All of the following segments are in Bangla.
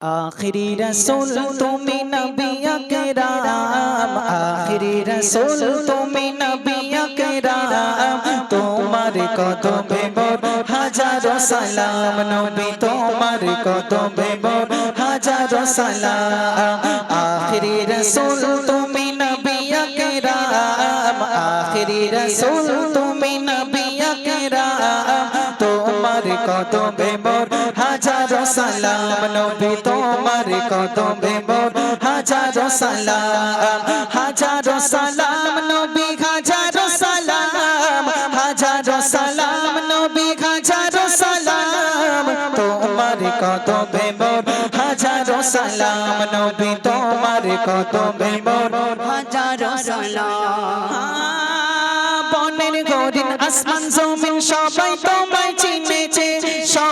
আখিরি রসুল তুমি নবী আকরাম আখিরি রসুল তুমি নবী আকরাম তোমার কদমে মোর হাজারো সালাম, নবী তোমার কদমে মোর হাজারো সালাম, আখিরি রসুল তুমি নবী আকরাম আখিরি রসুল তুমি কদমে মোর হাজারো সালাম, নবী তোমার কদমে মোর হাজারো সালাম। হাজারো সালাম, নবী হাজারো সালাম। হাজারো সালাম, নবী হাজারো সালাম। তোমার কদমে মোর হাজারো সালাম, নবী তোমার কদমে মোর হাজারো সালাম। বনের গরিন আসমান, জমিন, সবাই তোমায়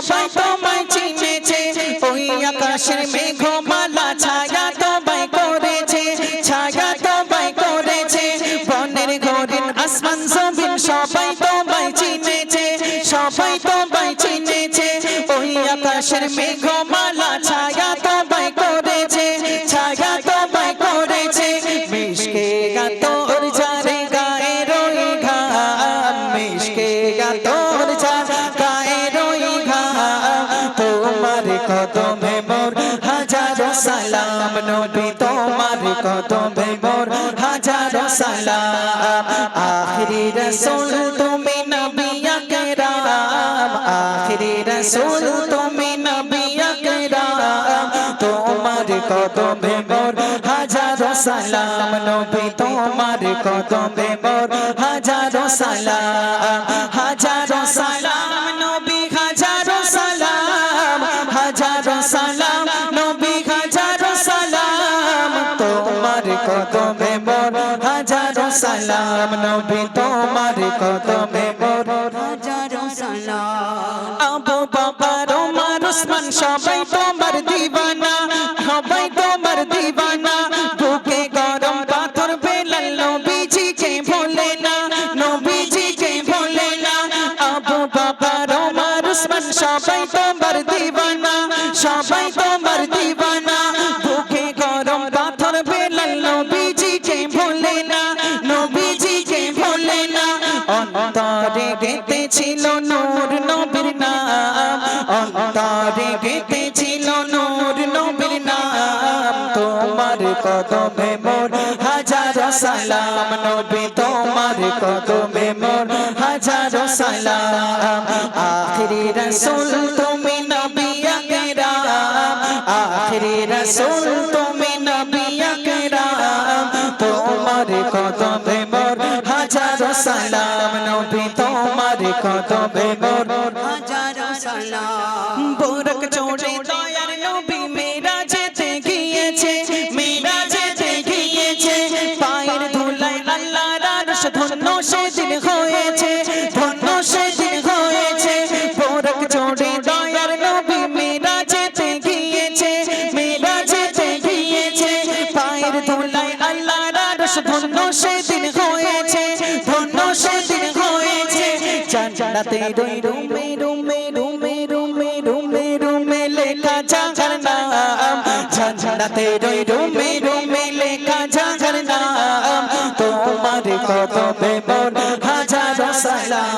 সবাই তোমায় চিনেছে, ওই আকাশের মেঘমালা ছায়া তোমায় করেছে, ছায়া তোমায় করেছে, বনের গরিন আসমান জমিন সবাই তোমায় চিনেছে, সবাই তোমায় চিনেছে, ওই আকাশের মেঘমালা ছায়া সালাম, নবী তোমার কদমে মোর হাজারো সালাম। আখিরি রসুল, তুমি নবী আকরাম। আখিরি রসুল, তুমি নবী আকরাম। তোমার কদমে মোর হাজারো সালাম। নবী তোমার কদমে মোর হাজারো সালাম। হাজারো সালাম, নবী হাজারো সালাম। হাজারো সালাম কদমে মোর হাজারো সালাম নবী তোমার কদমে মোর হাজারো সালাম। আবু বকর ওমর উসমান সবাই তোমার দিবানা সবাই তোমার দিবানা। বুকে গরম পাথর বেলাল নবীজিকে ভোলে না নবীজিকে ভোলে না। আবু বকর ওমর উসমান সবাই তোমার দিবানা সবাই তোমার পাথর বেলাল নবীজিকে ভোলে না, নবীজিকে ভোলে না। অন্তরে গেতে ছিল নূর নবীর নাম, অন্তরে গেতে ছিল নূর নবীর নাম। তোমার কদমে মোর হাজারো সালাম, নবী তোমার কদমে মোর হাজারো সালাম। আখিরি রসুল তুমি নবী আকরাম আখিরি রসুল তোমার কদমে মোর হাজারো সালাম নবী ধন্য সেদিন হয়েছে, ধন্য সেদিন হয়েছে। জান্নাতে রই রুমে রুমে রুমে রুমে রুমে রুমে লেখা জাগার নাম। জান্নাতে রই রুমে রুমে লেখা জাগার নাম। তোমার কদমে মোর হাজারো সালাম।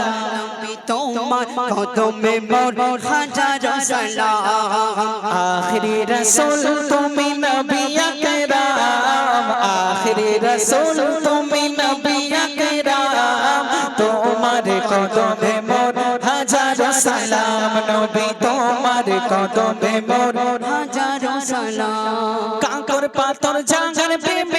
তোমার কদমে মোর হাজারো সালাম। আখিরি রসুল তুমি নবী আকরাম। আখিরি রসুল, তুমি নবী আকরাম তোমার কদমে মোর হাজার সালাম, নবী, তোমার কদমে মোর হাজার সালাম। কাঁকর পাথর জাগার প্রেমে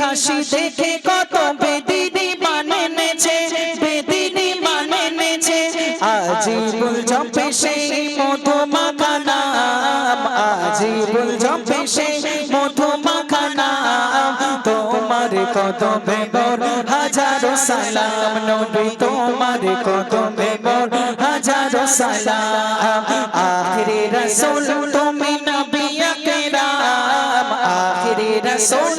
হাসি দেখে কত বেদিনী মানে নেছে বেদিনী মানে নেছে আজিবুল জপে সেই মধু মাখা মাখানাম আজিবুল জপে সেই মধু মাখানাম তোমার কদমে মোর হাজারো সালাম নবী, তোমার কদমে মোর হাজারো সালাম। আখিরি রাসূল, তুমি নবী আকরাম। আখিরি রাসূল